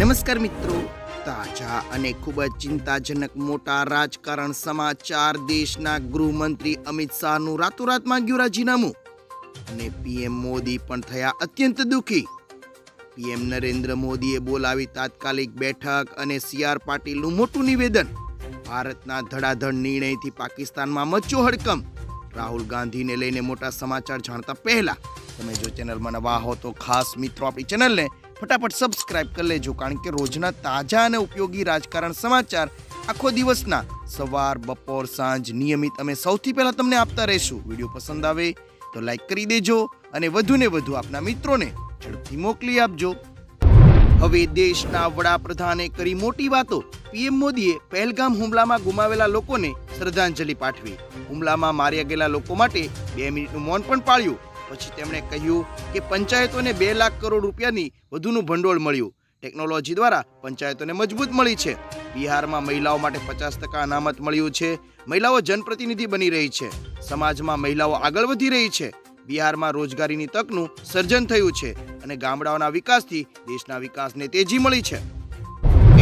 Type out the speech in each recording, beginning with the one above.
નમસ્કાર મિત્રો. તાજા અને ખૂબ જ ચિંતાજનક મોટા રાજકારણ સમાચાર દેશના ગૃહમંત્રી અમિત શાહનું રાતોરાત માંગ્યું રાજીનામું. અને પીએમ મોદી પણ થયા અત્યંત દુઃખી. પીએમ નરેન્દ્ર મોદીએ બોલાવી તાત્કાલિક બેઠક અને સીઆર પાટીલનું મોટું નિવેદન. ભારતના ધડાધડ નિર્ણયથી પાકિસ્તાનમાં મચ્યો હડકંપ. રાહુલ ગાંધીને લઈને મોટા સમાચાર જાણતા પહેલા. તમે જો ચેનલમાં નવા હો તો ખાસ મિત્રો આપણી ચેનલને ફટાફટ સબસ્ક્રાઇબ કરી લેજો, કારણ કે રોજના તાજા અને ઉપયોગી રાજકારણ સમાચાર આખો દિવસના સવાર, બપોર, સાંજ નિયમિત અમે સૌથી પહેલાં તમને આપતા રહીશું. વીડિયો પસંદ આવે તો લાઈક કરી દેજો અને વધુને વધુ આપના મિત્રોને ઝડપથી મોકલી આપજો. હવે દેશના વડાપ્રધાને કરી મોટી વાતો. પીએમ મોદીએ પહેલગામ હુમલામાં ગુમાવેલા લોકોને શ્રદ્ધાંજલિ પાઠવી. હુમલામાં માર્યા ગયેલા લોકો માટે બે મિનિટનું મૌન પણ પાળ્યું. પછી તેમણે કહ્યું કે પંચાયતોને બે લાખ કરોડ રૂપિયાની વધુનું ભંડોળ મળ્યું. ટેકનોલોજી દ્વારા પંચાયતોને મજબૂત મળી છે. બિહારમાં મહિલાઓ માટે પચાસ ટકા અનામત મળ્યું છે. મહિલાઓ જનપ્રતિનિધિ બની રહી છે. સમાજમાં મહિલાઓ આગળ વધી રહી છે. બિહારમાં રોજગારીની તકનું સર્જન થયું છે અને ગામડાઓના વિકાસથી દેશના વિકાસને તેજી મળી છે.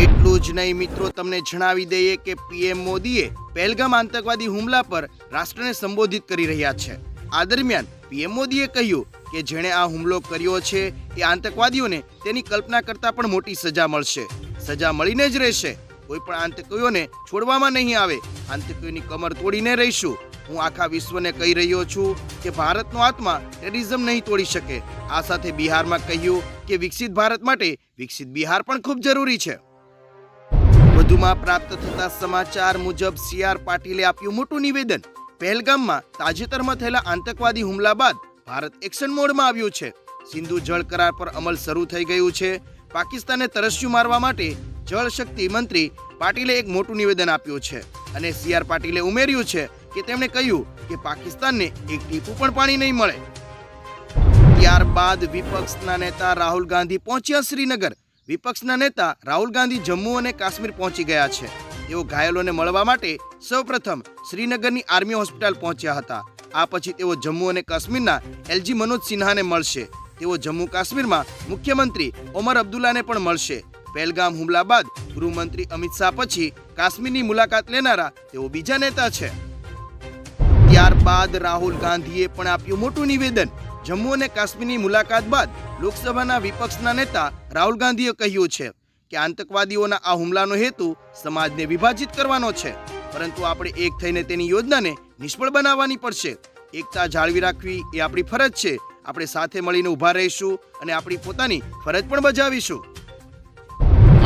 એટલું જ નહીં મિત્રો, તમને જણાવી દઈએ કે પીએમ મોદીએ પહેલગામ આતંકવાદી હુમલા પર રાષ્ટ્રને સંબોધિત કરી રહ્યા છે. આ દરમિયાન પીએમ મોદીએ કહ્યું કે જેણે આ હુમલો કર્યો છે એ આતંકવાદીઓને તેની કલ્પના કરતાં પણ મોટી સજા મળશે. સજા મળીને જ રહેશે. કોઈ પણ આતંકીઓને છોડવામાં નહીં આવે. આતંકીઓની કમર તોડીને રહીશું. હું આખા વિશ્વને કહી રહ્યો છું કે ભારતનો આત્મા ટેરરિઝમ નહીં તોડી શકે. આ સાથે બિહારમાં કહ્યું કે વિકસિત ભારત માટે વિકસિત બિહાર પણ ખૂબ જરૂરી છે. વધુમાં પ્રાપ્ત થતા સમાચાર મુજબ સી આર પાટીલે આપ્યું મોટું નિવેદન. પહેલગામમાં તાજેતરમાં થયેલા આતંકવાદી હુમલા બાદ ભારત એક્શન મોડમાં આવ્યું છે. સિંધુ જળ કરાર પર અમલ શરૂ થઈ ગયું છે. પાકિસ્તાને તરસ્યું મારવા માટે જળ શક્તિ મંત્રી પાટીલે એક મોટું નિવેદન આપ્યું છે અને સી આર પાટીલે ઉમેર્યું છે કે તેમણે કહ્યું કે પાકિસ્તાનને એક ટીપું પણ પાણી નહીં મળે. ત્યારબાદ વિપક્ષના નેતા રાહુલ ગાંધી પહોંચ્યા શ્રીનગર. વિપક્ષના નેતા રાહુલ ગાંધી જમ્મુ અને કાશ્મીર પહોંચી ગયા છે. તેઓ ઘાયલોને મળવા માટે સૌપ્રથમ શ્રીનગરની આર્મી હોસ્પિટલ પહોંચ્યા હતા. આ પછી તેઓ જમ્મુ અને કાશ્મીરના એલજી મનોજ સિન્હાને મળશે. તેઓ જમ્મુ કાશ્મીરમાં મુખ્યમંત્રી ઓમર અબ્દુલ્લાને પણ મળશે. પહેલગામ હુમલા બાદ ગૃહમંત્રી અમિત શાહ પછી કાશ્મીરની મુલાકાત લેનારા તેઓ બીજા નેતા છે. ત્યારબાદ રાહુલ ગાંધીએ પણ આપ્યું મોટું નિવેદન. જમ્મુ અને કાશ્મીરની મુલાકાત બાદ લોકસભાના વિપક્ષના નેતા રાહુલ ગાંધીએ કહ્યું છે. કે આતંકવાદીઓના આ હુમલાનો હેતુ સમાજને વિભાજિત કરવાનો છે. પરંતુ આપણે એક થઈને તેની યોજનાને નિષ્ફળ બનાવવાની પડશે. એકતા જાળવી રાખવી એ આપણી ફરજ છે. આપણે સાથે મળીને ઊભા રહીશું અને આપણી પોતાની ફરજ પણ બજાવીશું.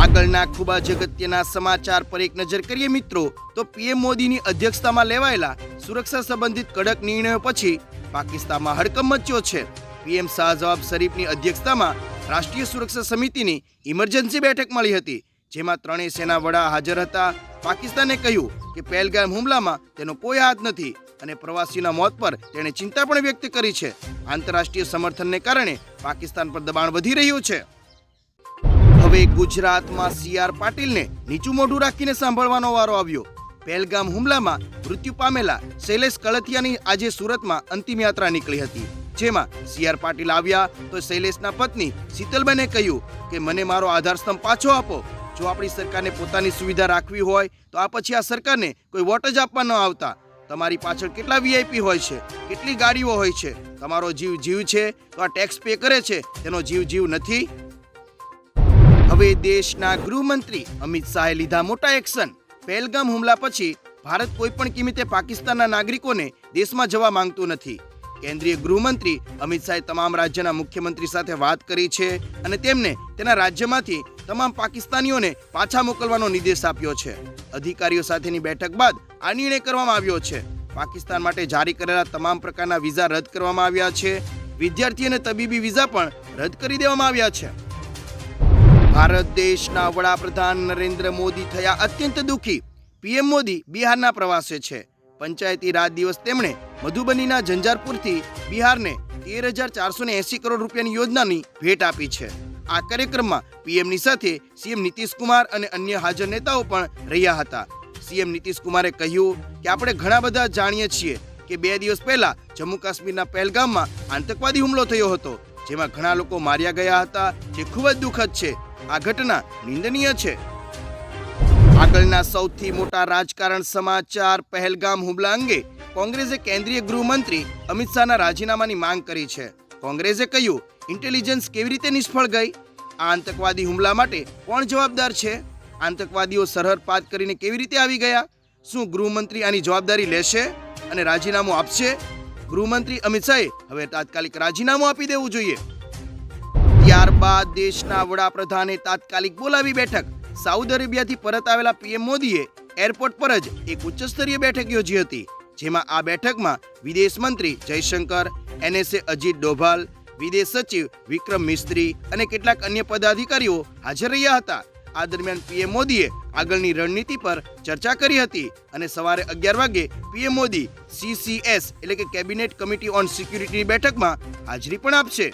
આગળના ખૂબ જ અગત્યના સમાચાર પર એક નજર કરીએ મિત્રો, તો પીએમ મોદીની અધ્યક્ષતામાં લેવાયેલા સુરક્ષા સંબંધિત કડક નિર્ણયો પછી પાકિસ્તાનમાં હડકંપ મચ્યો છે. પીએમ શાહજવાબ શરીફની અધ્યક્ષતામાં રાષ્ટ્રીય સુરક્ષા સમિતિની ઇમરજન્સી બેઠક મળી હતી, જેમાં ત્રણેય સેના વડા હાજર હતા. પાકિસ્તાને કહ્યું કે પહેલગામ હુમલામાં તેનો કોઈ હાથ નથી અને પ્રવાસીના મોત પર તેણે ચિંતા પણ વ્યક્ત કરી છે. આંતરરાષ્ટ્રીય સમર્થનને કારણે પાકિસ્તાન પર દબાણ વધી રહ્યું છે. હવે ગુજરાતમાં સી આર પાટીલને નીચું મોઢું રાખીને સાંભળવાનો વારો આવ્યો. પહેલગામ હુમલામાં મૃત્યુ પામેલા શૈલેષ કળથિયાની આજે સુરતમાં અંતિમ યાત્રા નીકળી હતી. જેમાં સી આર પાટીલ આવ્યા તો શૈલેષના પત્ની શીતલબેને કહ્યું કે મને મારો આધાર સ્તંભ પાછો આપો. જો આપણી સરકારને પોતાની સુવિધા રાખવી હોય તો આ પછી આ સરકારને કોઈ વોટ જ આપવા ન આવતા. તમારી પાછળ કેટલા વીઆઈપી હોય છે? કેટલી ગાડીઓ હોય છે? તમારો જીવ જીવ છે તો આ ટેક્સ પે કરે છે? તેનો જીવ જીવ નથી? હવે દેશના ગૃહમંત્રી અમિત શાહે લીધા મોટા એક્શન. પહેલગામ હુમલા પછી ભારત કોઈ પણ કિંમતે પાકિસ્તાનના નાગરિકોને દેશમાં જવા માંગતું નથી. કેન્દ્રીય ગૃહમંત્રી અમિત શાહે તમામ રાજ્યના મુખ્યમંત્રી સાથે વાત કરી છે અને તેમને તેના રાજ્યમાંથી તમામ પાકિસ્તાનીઓને પાછા મોકલવાનો નિર્દેશ આપ્યો છે. અધિકારીઓ સાથેની બેઠક બાદ આ નિર્ણય કરવામાં આવ્યો છે. પાકિસ્તાન માટે જારી કરેલા તમામ પ્રકારના વિઝા રદ કરવામાં આવ્યા છે. વિદ્યાર્થી અને તબીબી વિઝા પણ રદ કરી દેવામાં આવ્યા છે. ભારત દેશના વડાપ્રધાન નરેન્દ્ર મોદી થયા અત્યંત દુઃખી. પીએમ મોદી બિહારના પ્રવાસે છે. પંચાયતી રાજ દિવસ તેમણે મધુબનીના ઝંઝારપુરથી બિહારને તેર હજાર ચારસો ને એસી કરોડ રૂપિયાની યોજનાની ભેટ આપી છે. આ કાર્યક્રમમાં પીએમની સાથે સીએમ કુમાર અને અન્ય હાજર નેતાઓ પણ રહ્યા હતા. સીએમ કુમારે કહ્યું કે, આપણે ઘણા બધા જાણીએ છીએ કે બે દિવસ પહેલા જમ્મુ કાશ્મીરના પહેલગામમાં આતંકવાદી હુમલો થયો હતો, જેમાં ઘણા લોકો માર્યા ગયા હતા, જે ખૂબ જ દુઃખદ છે. આ ઘટના નિંદનીય છે. આગળના સૌથી મોટા રાજકારણ સમાચાર પહેલગામ હુમલા અંગે કોંગ્રેસે કેન્દ્રીય ગૃહમંત્રી અમિત શાહના રાજીનામાની માંગ કરી છે. કોંગ્રેસે કહ્યું, ઇન્ટેલિજન્સ કેવી રીતે નિષ્ફળ ગઈ? આ આતંકવાદી હુમલા માટે કોણ જવાબદાર છે? આતંકવાદીઓ સરહદ પાર કરીને કેવી રીતે આવી ગયા? શું ગૃહમંત્રી આની જવાબદારી લેશે અને રાજીનામું આપશે? ગૃહમંત્રી અમિત શાહે હવે તાત્કાલિક રાજીનામું આપી દેવું જોઈએ. ત્યારબાદ દેશના વડાપ્રધાને તાત્કાલિક બોલાવી બેઠક. સાઉદી અરેબિયાથી પરત આવેલા પીએમ મોદીએ એરપોર્ટ પર જ એક ઉચ્ચસ્તરીય બેઠક યોજી હતી, જેમાં આ બેઠકમાં વિદેશ મંત્રી જયશંકર, એનએસએ અજીત ડોભાલ, વિદેશ સચિવ વિક્રમ મિસ્ત્રી અને કેટલાક અન્ય પદાધિકારીઓ હાજર રહ્યા હતા. આ દરમિયાન પીએમ મોદીએ આગળની રણનીતિ પર ચર્ચા કરી હતી અને સવારે અગિયાર વાગે પીએમ મોદી સીસીએસ એટલે કે કેબિનેટ કમિટી ઓન સિક્યુરિટીની બેઠકમાં હાજરી પણ આપશે.